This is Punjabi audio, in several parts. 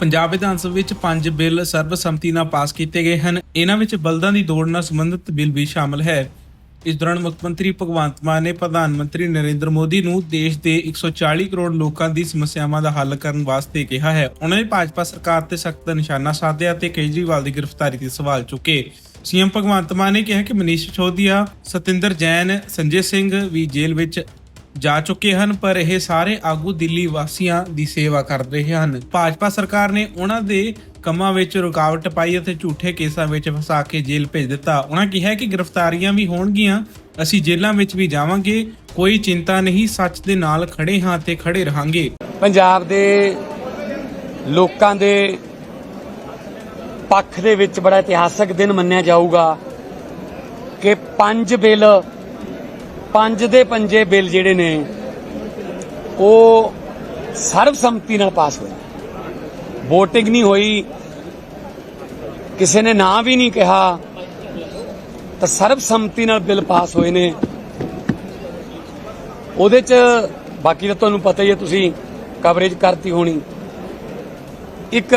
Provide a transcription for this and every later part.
ਪੰਜਾਬ ਵਿਧਾਨ ਸਭਾ ਵਿੱਚ ਪੰਜ ਬਿੱਲ ਸਰਬਸੰਮਤੀ ਨਾਲ ਪਾਸ ਕੀਤੇ ਗਏ ਹਨ। ਇਹਨਾਂ ਵਿੱਚ ਬਲਦਾਂ ਦੀ ਦੌੜ ਨਾਲ ਸੰਬੰਧਿਤ ਬਿੱਲ ਵੀ ਸ਼ਾਮਲ ਹੈ। ਇਸ ਦੌਰਾਨ ਮੁੱਖ ਮੰਤਰੀ ਭਗਵੰਤ ਮਾਨ ਨੇ ਪ੍ਰਧਾਨ ਮੰਤਰੀ ਨਰਿੰਦਰ ਮੋਦੀ ਨੂੰ ਦੇਸ਼ ਦੇ 140 ਕਰੋੜ ਲੋਕਾਂ ਦੀ ਸਮੱਸਿਆਵਾਂ ਦਾ ਹੱਲ ਕਰਨ ਵਾਸਤੇ ਕਿਹਾ ਹੈ। ਉਹਨਾਂ ਨੇ ਭਾਜਪਾ ਸਰਕਾਰ ਤੇ ਸਖਤ ਨਿਸ਼ਾਨਾ ਸਾਧਿਆ ਤੇ ਕੇਜਰੀਵਾਲ ਦੀ ਗ੍ਰਿਫਤਾਰੀ ਤੇ ਸਵਾਲ ਚੁੱਕੇ। ਸੀਐਮ ਭਗਵੰਤ ਮਾਨ ਨੇ ਕਿਹਾ ਕਿ ਮਨੀਸ਼ ਸਿਸੋਦੀਆ, ਸਤਿੰਦਰ ਜੈਨ, ਸੰਜੇ ਸਿੰਘ ਵੀ ਜੇਲ੍ਹ ਵਿੱਚ ਜਾ ਚੁੱਕੇ ਹਨ, ਪਰ ਇਹ ਸਾਰੇ ਆਗੂ ਦਿੱਲੀ ਵਾਸੀਆਂ ਦੀ ਸੇਵਾ ਕਰ ਰਹੇ ਹਨ। ਭਾਜਪਾ ਸਰਕਾਰ ਨੇ ਉਹਨਾਂ ਦੇ ਕੰਮਾਂ ਵਿੱਚ ਰੁਕਾਵਟ ਪਾਈ ਅਤੇ ਝੂਠੇ ਕੇਸਾਂ ਵਿੱਚ ਫਸਾ ਕੇ ਜੇਲ੍ਹ ਭੇਜ ਦਿੱਤਾ। ਉਹਨਾਂ ਕਿਹਾ ਕਿ ਗ੍ਰਿਫਤਾਰੀਆਂ ਵੀ ਹੋਣਗੀਆਂ, ਅਸੀਂ ਜੇਲ੍ਹਾਂ ਵਿੱਚ ਵੀ ਜਾਵਾਂਗੇ, ਕੋਈ ਚਿੰਤਾ ਨਹੀਂ, ਸੱਚ ਦੇ ਨਾਲ ਖੜੇ ਹਾਂ ਤੇ ਖੜੇ ਰਹਾਂਗੇ। ਪੰਜਾਬ ਦੇ ਲੋਕਾਂ ਦੇ ਪੱਖ ਦੇ ਵਿੱਚ ਬੜਾ ਇਤਿਹਾਸਕ ਦਿਨ ਮੰਨਿਆ ਜਾਊਗਾ ਕਿ ਪੰਜ ਬਿੱਲ ਪੰਜ ਦੇ ਪੰਜੇ ਬਿੱਲ ਜਿਹੜੇ ਨੇ, ਉਹ ਸਰਬਸੰਮਤੀ ਨਾਲ ਪਾਸ ਹੋਏ। VOTING ਨਹੀਂ ਹੋਈ, ਕਿਸੇ ਨੇ ਨਾਂ ਵੀ ਨਹੀਂ ਕਿਹਾ, ਤਾਂ ਸਰਬਸੰਮਤੀ ਨਾਲ ਬਿੱਲ ਪਾਸ ਹੋਏ ਨੇ। ਉਹਦੇ ਚ ਬਾਕੀ ਤਾਂ ਤੁਹਾਨੂੰ ਪਤਾ ਹੀ ਹੈ, ਤੁਸੀਂ ਕਵਰੇਜ ਕਰਤੀ ਹੋਣੀ। ਇੱਕ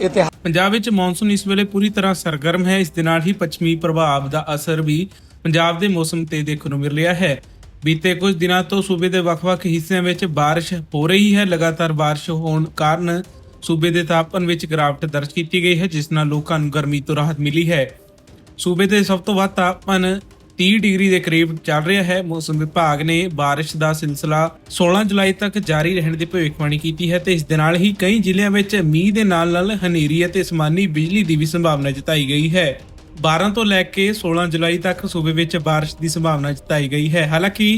ਇਤਿਹਾਸ ਪੰਜਾਬ ਵਿੱਚ ਮੌਨਸੂਨ ਇਸ ਵੇਲੇ ਪੂਰੀ ਤਰ੍ਹਾਂ ਸਰਗਰਮ ਹੈ। ਇਸ ਦੇ ਨਾਲ ਹੀ ਪੱਛਮੀ ਪ੍ਰਭਾਵ ਦਾ ਅਸਰ ਵੀ ਪੰਜਾਬ ਦੇ ਮੌਸਮ ਤੇ ਦੇਖਣ ਨੂੰ ਮਿਲ ਰਿਹਾ ਹੈ ਬੀਤੇ ਕੁਝ ਦਿਨਾਂ ਤੋਂ ਸੂਬੇ ਦੇ ਵੱਖ-ਵੱਖ ਹਿੱਸਿਆਂ ਵਿੱਚ بارش ਹੋ ਰਹੀ ਹੈ ਲਗਾਤਾਰ بارش ਹੋਣ ਕਾਰਨ ਸੂਬੇ ਦੇ ਤਾਪਮਾਨ ਵਿੱਚ ਗਿਰਾਵਟ ਦਰਜ ਕੀਤੀ ਗਈ ਹੈ ਜਿਸ ਨਾਲ ਲੋਕਾਂ ਨੂੰ ਗਰਮੀ ਤੋਂ ਰਾਹਤ ਮਿਲੀ ਹੈ ਸੂਬੇ ਦੇ ਸਭ ਤੋਂ ਵੱਧ ਤਾਪਮਾਨ 30 ਡਿਗਰੀ ਦੇ ਕਰੀਬ ਚੱਲ ਰਿਹਾ ਹੈ ਮੌਸਮ ਵਿਭਾਗ ਨੇ بارش ਦਾ ਸਿਲਸਿਲਾ 16 ਜੁਲਾਈ ਤੱਕ ਜਾਰੀ ਰਹਿਣ ਦੀ ਭਵਿੱਖਬਾਣੀ ਕੀਤੀ ਹੈ ਤੇ ਇਸ ਦੇ ਨਾਲ ਹੀ ਕਈ ਜ਼ਿਲ੍ਹਿਆਂ ਵਿੱਚ ਮੀਂਹ ਦੇ ਨਾਲ ਨਾਲ ਹਨੇਰੀ ਅਤੇ ਅਸਮਾਨੀ ਬਿਜਲੀ ਦੀ ਵੀ ਸੰਭਾਵਨਾ ਜਤਾਈ ਗਈ ਹੈ 12 ਤੋਂ ਲੈ ਕੇ 16 ਜੁਲਾਈ ਤੱਕ ਸੂਬੇ ਵਿੱਚ بارش ਦੀ ਸੰਭਾਵਨਾ ਜਤਾਈ ਗਈ ਹੈ ਹਾਲਾਂਕਿ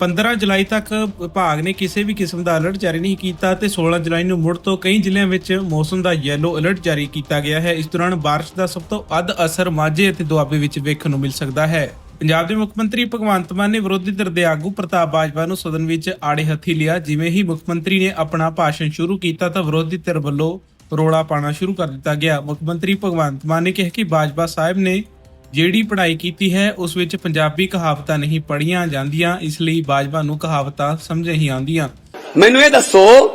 15 ਜੁਲਾਈ ਤੱਕ ਵਿਭਾਗ ਨੇ ਕਿਸੇ ਵੀ ਕਿਸਮ ਦਾ ਅਲਰਟ ਜਾਰੀ ਨਹੀਂ ਕੀਤਾ ਤੇ 16 ਜੁਲਾਈ ਨੂੰ ਮੁੜ ਤੋਂ ਕਈ ਜ਼ਿਲ੍ਹਿਆਂ ਵਿੱਚ ਮੌਸਮ ਦਾ ਯੈਲੋ ਅਲਰਟ ਜਾਰੀ ਕੀਤਾ ਗਿਆ ਹੈ ਇਸ ਦੌਰਾਨ بارش ਦਾ ਸਭ ਤੋਂ ਵੱਧ ਅਸਰ ਮਾਝੇ ਅਤੇ ਦੁਆਬੇ ਵਿੱਚ ਵੇਖਣ ਨੂੰ ਮਿਲ ਸਕਦਾ ਹੈ ਪੰਜਾਬ ਦੇ ਮੁੱਖ ਮੰਤਰੀ ਭਗਵੰਤ ਮਾਨ ਨੇ ਵਿਰੋਧੀ ਧਿਰ ਦੇ ਆਗੂ ਪ੍ਰਤਾਪ ਬਾਜਵਾ ਨੂੰ ਸਦਨ ਵਿੱਚ ਆੜੇ ਹੱਥੀ ਲਿਆ ਜਿਵੇਂ ਹੀ ਮੁੱਖ ਮੰਤਰੀ ਨੇ ਆਪਣਾ ਭਾਸ਼ਣ ਸ਼ੁਰੂ ਕੀਤਾ ਤਾਂ ਵਿਰੋਧੀ ਧਿਰ ਵੱਲੋਂ ਰੋਲਾ ਪਾਣਾ ਸ਼ੁਰੂ ਕਰ ਦਿੱਤਾ ਗਿਆ। ਮੁੱਖ ਮੰਤਰੀ ਭਗਵੰਤ ਮਾਨ ਨੇ ਕਿਹਾ ਕਿ ਬਾਜਵਾ ਸਾਹਿਬ ਨੇ ਜਿਹੜੀ ਪੜ੍ਹਾਈ ਕੀਤੀ ਹੈ, ਉਸ ਵਿੱਚ ਪੰਜਾਬੀ ਕਹਾਵਤਾਂ ਨਹੀਂ ਪੜ੍ਹੀਆਂ ਜਾਂਦੀਆਂ, ਇਸ ਲਈ ਬਾਜਵਾ ਨੂੰ ਕਹਾਵਤਾਂ ਸਮਝ ਨਹੀਂ ਆਉਂਦੀਆਂ। ਮੈਨੂੰ ਇਹ ਦੱਸੋ,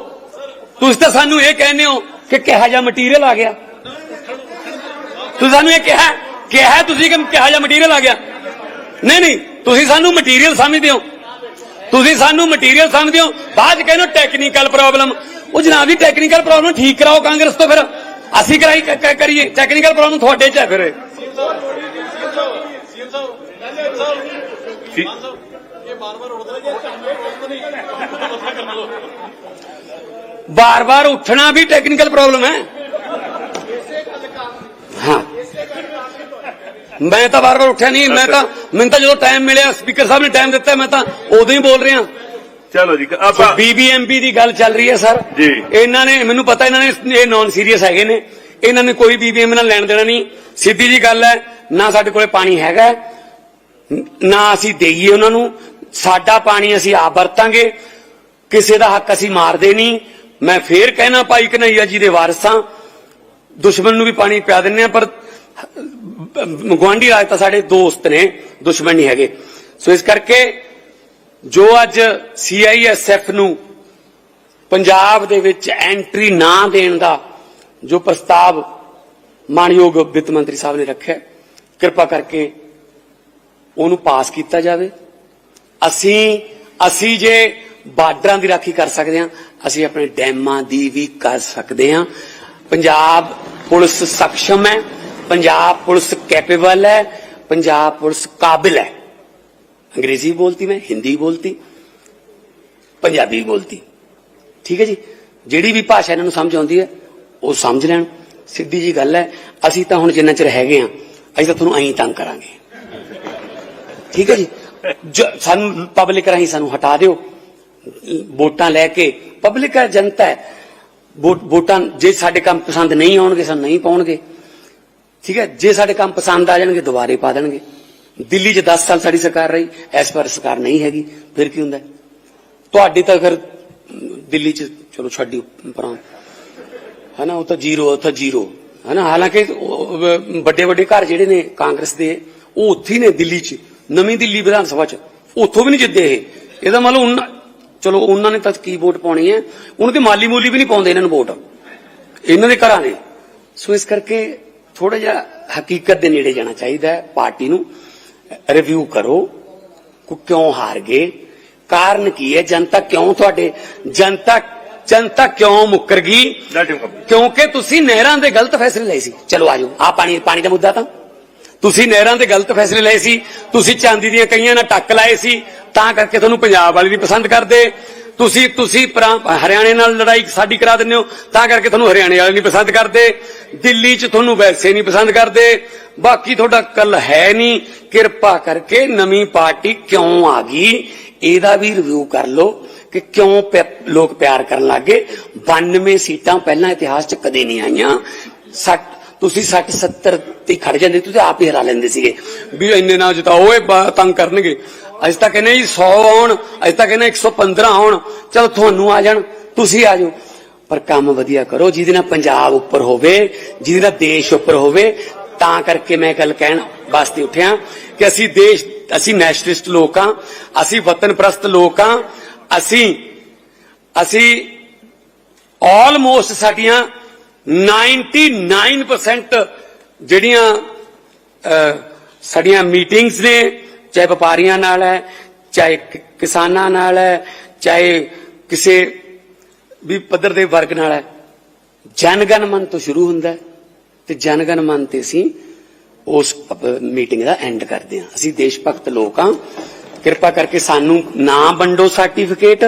ਤੁਸੀਂ ਤਾਂ ਸਾਨੂੰ ਇਹ ਕਹਿੰਦੇ ਹੋ ਕਿ ਕਿਹਾ ਜਿਹਾ ਮਟੀਰੀਅਲ ਆ ਗਿਆ। ਤੁਸੀਂ ਸਾਨੂੰ ਇਹ ਕਿਹਾ ਕਿਹਾ ਤੁਸੀਂ ਕਿ ਕਿਹਾ ਜਿਹਾ ਮਟੀਰੀਅਲ ਆ ਗਿਆ। ਨਹੀਂ ਨਹੀਂ, ਤੁਸੀਂ ਸਾਨੂੰ ਮਟੀਰੀਅਲ ਸਮਝਦੇ ਹੋ। ਤੁਸੀਂ ਸਾਨੂੰ ਮਟੀਰੀਅਲ ਸਮਝਦੇ ਹੋ। ਬਾਅਦ ਚ ਕਹਿੰਦੇ ਹੋ ਟੈਕਨੀਕਲ ਪ੍ਰੋਬਲਮ ਉਹ ਜਨਾਬ ਦੀ ਟੈਕਨੀਕਲ ਪ੍ਰੋਬਲਮ ਠੀਕ ਕਰਾਓ ਕਾਂਗਰਸ ਤੋਂ ਫਿਰ। ਅਸੀਂ ਕਰਾਈ ਕ- ਕ- ਕਰੀਏ। ਟੈਕਨੀਕਲ ਪ੍ਰੋਬਲਮ ਤੁਹਾਡੇ ਚ ਹੈ ਫਿਰ। ਬਾਰ-ਬਾਰ ਉੱਠਣਾ ਵੀ ਟੈਕਨੀਕਲ ਪ੍ਰੋਬਲਮ ਹੈ। ਹਾਂ। ਮੈਂ ਤਾਂ ਬਾਰ-ਬਾਰ ਉੱਠਿਆ ਨਹੀਂ। ਮੈਂ ਤਾਂ ਮੈਨੂੰ ਤਾਂ ਜਦੋਂ ਟਾਈਮ ਮਿਲਿਆ ਸਪੀਕਰ ਸਾਹਿਬ ਨੇ ਟਾਈਮ ਦਿੱਤਾ ਮੈਂ ਤਾਂ ਉਦੋਂ ਹੀ ਬੋਲ ਰਿਹਾ। ਚਲੋ ਜੀ ਆਪਾਂ ਬੀਬੀਐਮਪੀ ਦੀ ਗੱਲ ਚੱਲ ਰਹੀ ਹੈ ਸਰ। ਜੀ। ਇਹਨਾਂ ਨੇ ਮੈਨੂੰ ਪਤਾ ਇਹਨਾਂ ਨੇ ਇਹ ਨਾਨ ਸੀਰੀਅਸ ਹੈਗੇ ਨੇ। ਇਹਨਾਂ ਨੇ ਕੋਈ ਬੀਬੀਐਮ ਨਾਲ ਲੈਣ ਦੇਣਾ ਨਹੀਂ। ਸਿੱਧੀ ਜੀ ਗੱਲ ਹੈ ਨਾ ਸਾਡੇ ਕੋਲੇ ਪਾਣੀ ਹੈਗਾ ਨਾ ਅਸੀਂ ਦੇਈਏ ਉਹਨਾਂ ਨੂੰ। ਸਾਡਾ ਪਾਣੀ ਅਸੀਂ ਆਪ ਵਰਤਾਂਗੇ। ਕਿਸੇ ਦਾ ਹੱਕ ਅਸੀਂ ਮਾਰਦੇ ਨਹੀਂ। ਮੈਂ ਫੇਰ ਕਹਿਣਾ ਭਾਈ ਕਨਈਆ ਜੀ ਦੇ ਵਾਰਸਾਂ ਦੁਸ਼ਮਣ ਨੂੰ ਵੀ ਪਾਣੀ ਪਿਆ ਦਿੰਨੇ ਆ ਪਰ ਗਵਾਂਢੀ ਰਾਜ ਤਾਂ ਸਾਡੇ ਦੋਸਤ ਨੇ ਦੁਸ਼ਮਣ ਨਹੀਂ ਹੈਗੇ। ਸੋ ਇਸ ਕਰਕੇ ਜੋ ਅੱਜ ਸੀਆਈਐਸਐਫ ਨੂੰ ਪੰਜਾਬ ਦੇ ਵਿੱਚ ਐਂਟਰੀ ਨਾ ਦੇਣ ਦਾ ਜੋ ਪ੍ਰਸਤਾਵ ਮਾਨਯੋਗ ਵਿੱਤ ਮੰਤਰੀ ਸਾਹਿਬ ਨੇ ਰੱਖਿਆ ਕਿਰਪਾ ਕਰਕੇ ਉਹਨੂੰ ਪਾਸ ਕੀਤਾ ਜਾਵੇ। ਅਸੀਂ ਅਸੀਂ ਜੇ ਬਾਰਡਰਾਂ ਦੀ ਰਾਖੀ ਕਰ ਸਕਦੇ ਹਾਂ, ਅਸੀਂ ਆਪਣੇ ਡੈਮਾਂ ਦੀ ਵੀ ਕਰ ਸਕਦੇ ਹਾਂ। ਪੰਜਾਬ ਪੁਲਿਸ ਸક્ષਮ ਹੈ, ਪੰਜਾਬ ਪੁਲਿਸ ਕੈਪੇਬਲ ਹੈ, ਪੰਜਾਬ ਪੁਲਿਸ ਕਾਬਿਲ ਹੈ। अंग्रेजी बोलती मैं हिंदी बोलती ਪੰਜਾਬੀ ਬੋਲਤੀ ਠੀਕ ਹੈ ਜੀ ਜਿਹੜੀ ਵੀ ਭਾਸ਼ਾ ਇਹਨਾਂ ਨੂੰ ਸਮਝ ਆਉਂਦੀ ਹੈ ਉਹ ਸਮਝ ਲੈਣ ਸਿੱਧੀ ਜੀ ਗੱਲ ਹੈ ਅਸੀਂ ਤਾਂ ਹੁਣ ਜਿੰਨਾ ਚਿਰ ਹੈਗੇ ਆ ਅਸੀਂ ਤਾਂ ਤੁਹਾਨੂੰ ਐਂ ਤੰਗ ਕਰਾਂਗੇ ਠੀਕ ਹੈ ਜੀ ਜ- ਸਾਨੂੰ ਪਬਲਿਕ ਰਾਹੀਂ ਸਾਨੂੰ ਹਟਾ ਦਿਓ ਵੋਟਾਂ ਲੈ ਕੇ ਪਬਲਿਕ ਹੈ ਜਨਤਾ ਹੈ ਵੋਟ- ਵੋਟਾਂ ਜੇ ਸਾਡੇ ਕੰਮ ਪਸੰਦ ਨਹੀਂ ਆਉਣਗੇ ਸਾਨੂੰ ਨਹੀਂ ਪਾਉਣਗੇ ਠੀਕ ਹੈ ਜੇ ਸਾਡੇ ਕੰਮ ਪਸੰਦ ਆ ਜਾਣਗੇ ਦੁਬਾਰੇ ਪਾ ਦੇਣਗੇ ਦਿੱਲੀ 'ਚ 10 ਸਾਲ ਸਾਡੀ ਸਰਕਾਰ ਰਹੀ ਐਸ ਪਰ ਸਰਕਾਰ ਨਹੀਂ ਹੈਗੀ, ਫਿਰ ਕੀ ਹੁੰਦਾ? ਤੁਹਾਡੀ ਤਾਂ ਫਿਰ ਦਿੱਲੀ 'ਚ, ਚਲੋ ਛੱਡੀ ਪਰਾਂ ਹਨਾ, ਉਹ ਤਾਂ ਜ਼ੀਰੋ, ਉਹ ਤਾਂ ਜ਼ੀਰੋ। ਹਨਾ, ਹਾਲਾਂਕਿ ਵੱਡੇ ਵੱਡੇ ਘਰ ਜਿਹੜੇ ਨੇ ਕਾਂਗਰਸ ਦੇ, ਉਹ ਉੱਥੇ ਨੇ ਦਿੱਲੀ 'ਚ, ਨਵੀਂ ਦਿੱਲੀ ਵਿਧਾਨ ਸਭਾ 'ਚ। ਉੱਥੋਂ ਵੀ ਨਹੀਂ ਜਿੱਦੇ ਇਹ। ਇਹਦਾ ਮਤਲਬ ਉਹਨਾਂ ਚਲੋ ਉਹਨਾਂ ਨੇ ਤਾਂ ਕੀ ਵੋਟ ਪਾਉਣੀ ਹੈ? ਉਹਨਾਂ ਤੇ ਮਾਲੀ ਮੂਲੀ ਵੀ ਨਹੀਂ ਪਾਉਂਦੇ ਇਹਨਾਂ ਨੂੰ ਵੋਟ। ਇਹਨਾਂ ਦੇ ਘਰਾਂ ਨੇ। ਸੋ ਇਸ ਕਰਕੇ ਥੋੜਾ ਜਿਹਾ ਹਕੀਕਤ ਦੇ ਨੇੜੇ ਜਾਣਾ ਚਾਹੀਦਾ ਹੈ ਪਾਰਟੀ ਨੂੰ। ਰਿਵਿਊ ਕਰੋ ਕਿ ਕਿਉਂ ਹਾਰ ਗਏ ਕਾਰਨ ਕੀ ਹੈ? ਜਨਤਾ ਕਿਉਂ ਤੁਹਾਡੇ ਜਨਤਾ ਜਨਤਾ ਕਿਉਂ ਮੁੱਕਰ ਗਈ ਕਿਉਂਕਿ ਤੁਸੀਂ ਨਹਿਰਾਂ ਦੇ ਗਲਤ ਫੈਸਲੇ ਲਏ ਸੀ। ਚਲੋ ਆਜੋ ਆ ਪਾਣੀ ਪਾਣੀ ਦਾ ਮੁੱਦਾ ਤਾਂ। ਤੁਸੀਂ ਨਹਿਰਾਂ ਦੇ ਗਲਤ ਫੈਸਲੇ ਲਏ ਸੀ। ਤੁਸੀਂ ਚਾਂਦੀ ਦੀਆਂ ਕਈਆਂ ਨਾਲ ਟੱਕ ਲਾਏ ਸੀ। ਤਾਂ ਕਰਕੇ ਤੁਹਾਨੂੰ ਪੰਜਾਬ ਵਾਲੇ ਨਹੀਂ ਪਸੰਦ ਕਰਦੇ। ਤੁਸੀਂ ਤੁਸੀਂ ਹਰਿਆਣੇ ਨਾਲ ਲੜਾਈ ਸਾਡੀ ਕਰਾ ਦਿੰਦੇ ਹੋ, ਤਾਂ ਕਰਕੇ ਤੁਹਾਨੂੰ ਹਰਿਆਣੇ ਵਾਲੇ ਨਹੀਂ ਪਸੰਦ ਕਰਦੇ। ਦਿੱਲੀ 'ਚ ਤੁਹਾਨੂੰ ਵੈਸੇ ਨਹੀਂ ਪਸੰਦ ਕਰਦੇ। ਬਾਕੀ ਤੁਹਾਡਾ ਕੱਲ ਹੈ ਨਹੀਂ। ਕਿਰਪਾ ਕਰਕੇ ਨਵੀਂ ਪਾਰਟੀ ਕਿਉਂ ਆ ਗਈ? ਇਹਦਾ ਵੀ ਰਿਵਿਊ ਕਰ ਲਓ ਕਿ ਕਿਉਂ ਲੋਕ ਪਿਆਰ ਕਰਨ ਲੱਗੇ। 92 ਸੀਟਾਂ ਪਹਿਲਾਂ ਇਤਿਹਾਸ 'ਚ ਕਦੇ ਨਹੀਂ ਆਈਆਂ। 60 ਤੁਸੀਂ 60 70 ਤੇ ਖੜ ਜਾਂਦੇ, ਤੁਸੀਂ ਆਪ ਹੀ ਹਰਾ ਲੈਂਦੇ ਸੀਗੇ। ਵੀ ਇੰਨੇ ਨਾ ਜਿਤਾਓ, ਇਹ ਤੰਗ ਕਰਨਗੇ। ਅੱਜ ਤੱਕ ਕਹਿੰਦੇ ਜੀ 100 ਆਉਣ ਅੱਜ ਤੱਕ ਕਹਿੰਦੇ 115 ਆਉਣ ਚਲੋ ਤੁਹਾਨੂੰ ਆ ਜਾਣ, ਤੁਸੀਂ ਆ ਜਾਓ। ਪਰ ਕੰਮ ਵਧੀਆ ਕਰੋ, ਜਿਹਦੇ ਨਾਲ ਪੰਜਾਬ ਉੱਪਰ ਹੋਵੇ, ਜਿਹਦੇ ਨਾਲ ਦੇਸ਼ ਉੱਪਰ ਹੋਵੇ, ਤਾਂ ਕਰਕੇ ਮੈਂ ਗੱਲ ਕਹਿਣ ਵਾਸਤੇ ਉੱਠਿਆ ਕਿ ਅਸੀਂ ਦੇਸ਼, ਅਸੀਂ ਨੈਸ਼ਨਲਿਸਟ ਲੋਕ ਹਾਂ, ਅਸੀਂ ਵਤਨ ਪ੍ਰਸਤ ਲੋਕ ਹਾਂ, ਅਸੀਂ ਅਸੀਂ ਆਲਮੋਸਟ ਸਾਡੀਆਂ 99% ਜਿਹੜੀਆਂ ਸਾਡੀਆਂ ਮੀਟਿੰਗਸ ਨੇ ਚਾਹੇ ਵਪਾਰੀਆਂ ਨਾਲ ਹੈ, ਚਾਹੇ ਕਿਸਾਨਾਂ ਨਾਲ ਹੈ, ਚਾਹੇ ਕਿਸੇ ਵੀ ਪੱਧਰ ਦੇ ਵਰਗ ਨਾਲ ਹੈ। ਜਨਗਣ ਮਨ ਤੋਂ ਸ਼ੁਰੂ ਹੁੰਦਾ ਹੈ ਤੇ ਜਨਗਣ ਮਨ ਤੇ ਅਸੀਂ ਉਸ ਮੀਟਿੰਗ ਦਾ ਐਂਡ ਕਰਦੇ ਹਾਂ। ਅਸੀਂ ਦੇਸ਼ ਭਗਤ ਲੋਕ ਹਾਂ। ਕਿਰਪਾ ਕਰਕੇ ਸਾਨੂੰ ਨਾ ਵੰਡੋ ਸਰਟੀਫਿਕੇਟ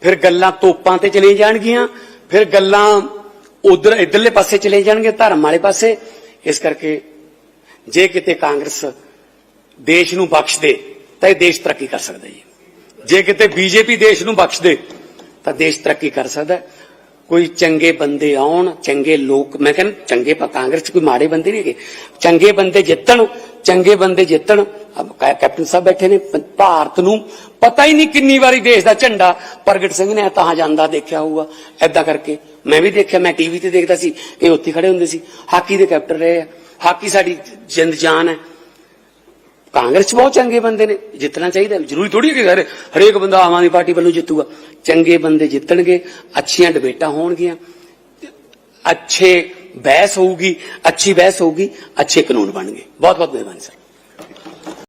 ਫਿਰ ਗੱਲਾਂ ਤੋਪਾਂ ਤੇ ਚਲੇ ਜਾਣਗੀਆਂ, ਫਿਰ ਗੱਲਾਂ ਉਧਰ, ਇਧਰਲੇ ਪਾਸੇ ਚਲੇ ਜਾਣਗੇ, ਧਰਮ ਵਾਲੇ ਪਾਸੇ। ਇਸ ਕਰਕੇ ਜੇ ਕਿਤੇ ਕਾਂਗਰਸ ਦੇਸ਼ ਨੂੰ ਬਖਸ਼ ਦੇ ਤਾਂ ਇਹ ਦੇਸ਼ ਤਰੱਕੀ ਕਰ ਸਕਦਾ ਜੀ। ਜੇ ਕਿਤੇ ਬੀਜੇਪੀ ਦੇਸ਼ ਨੂੰ ਬਖਸ਼ ਦੇ ਤਾਂ ਦੇਸ਼ ਤਰੱਕੀ ਕਰ ਸਕਦਾ। ਕੋਈ ਚੰਗੇ ਬੰਦੇ ਆਉਣ, ਚੰਗੇ ਲੋਕ, ਮੈਂ ਕਹਿੰਦਾ ਚੰਗੇ ਕਾਂਗਰਸ ਚ ਕੋਈ ਮਾੜੇ ਬੰਦੇ ਨਹੀਂ ਹੈਗੇ। ਚੰਗੇ ਬੰਦੇ ਜਿੱਤਣ, ਚੰਗੇ ਬੰਦੇ ਜਿੱਤਣ ਕੈਪਟਨ ਸਾਹਿਬ ਬੈਠੇ ਨੇ ਭਾਰਤ ਨੂੰ ਪਤਾ ਹੀ ਨਹੀਂ ਕਿੰਨੀ ਵਾਰੀ ਦੇਸ਼ ਦਾ ਝੰਡਾ ਪ੍ਰਗਟ ਸਿੰਘ ਨੇ, ਤਾਂ ਜਾਂਦਾ ਦੇਖਿਆ ਹੋਊਗਾ। ਐਦਾਂ ਕਰਕੇ ਮੈਂ ਵੀ ਦੇਖਿਆ, ਮੈਂ ਟੀਵੀ ਤੇ ਦੇਖਦਾ ਸੀ, ਇਹ ਉੱਥੇ ਖੜੇ ਹੁੰਦੇ ਸੀ। ਹਾਕੀ ਦੇ ਕੈਪਟਨ ਰਹੇ ਆ। ਹਾਕੀ ਸਾਡੀ ਜਿੰਦ ਜਾਨ ਹੈ। ਕਾਂਗਰਸ 'ਚ ਬਹੁਤ ਚੰਗੇ ਬੰਦੇ ਨੇ, ਜਿੱਤਣਾ ਚਾਹੀਦਾ ਜ਼ਰੂਰੀ ਥੋੜੀ ਕਿ ਹਰ ਹਰੇਕ ਬੰਦਾ ਆਮ ਆਦਮੀ ਪਾਰਟੀ ਵੱਲੋਂ ਜਿੱਤੂਗਾ। ਚੰਗੇ ਬੰਦੇ ਜਿੱਤਣਗੇ, ਅੱਛੀਆਂ ਡਿਬੇਟਾਂ ਹੋਣਗੀਆਂ। ਅੱਛੇ ਬਹਿਸ ਹੋਊਗੀ, ਅੱਛੀ ਬਹਿਸ ਹੋਊਗੀ, ਅੱਛੇ ਕਾਨੂੰਨ ਬਣਨਗੇ। ਬਹੁਤ ਬਹੁਤ ਮਿਹਰਬਾਨੀ, ਸਰ।